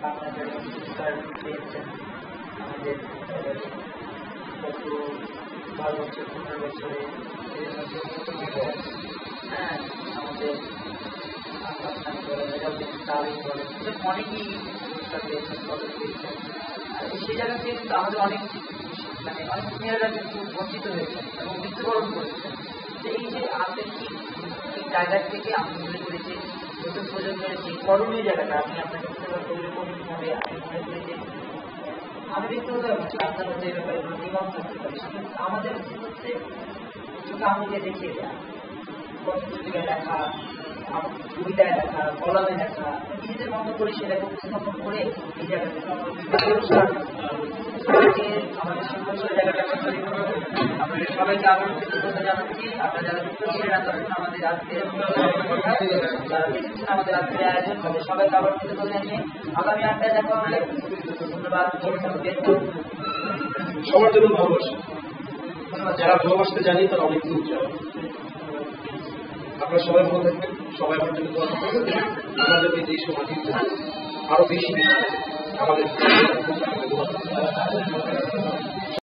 আপনাদের আমাদের গত বারো বছর পনেরো বছরে। হ্যাঁ আমাদের অনেকেই সেই জায়গা থেকে অনেক মানে অনেক মেয়েরা কিন্তু বঞ্চিত হয়েছেন এবং মৃত্যুবরণ করেছেন এই জায়গা থেকে আমি মনে করি নতুন প্রজন্মের যে করণীয় জায়গাটা আমি আপনাকে আমাদের হচ্ছে চোখে আঙুলে দেখিয়ে দেয় কর্মসূচিকা লেখা কবিতায় লেখা কলমে লেখা নিজেদের মতো করে সেটাকে উপস্থাপন করে এই যারা আমাদের আমাদের সবার জন্য ভালোবাসা। যারা ভালোবাসতে জানি, তারা অনেক দূর যায়। আপনারা সবাই ভালো থাকবেন, সবাই আমার জন্য দোয়া করবেন। সমাজে আরও বেশি আমাদের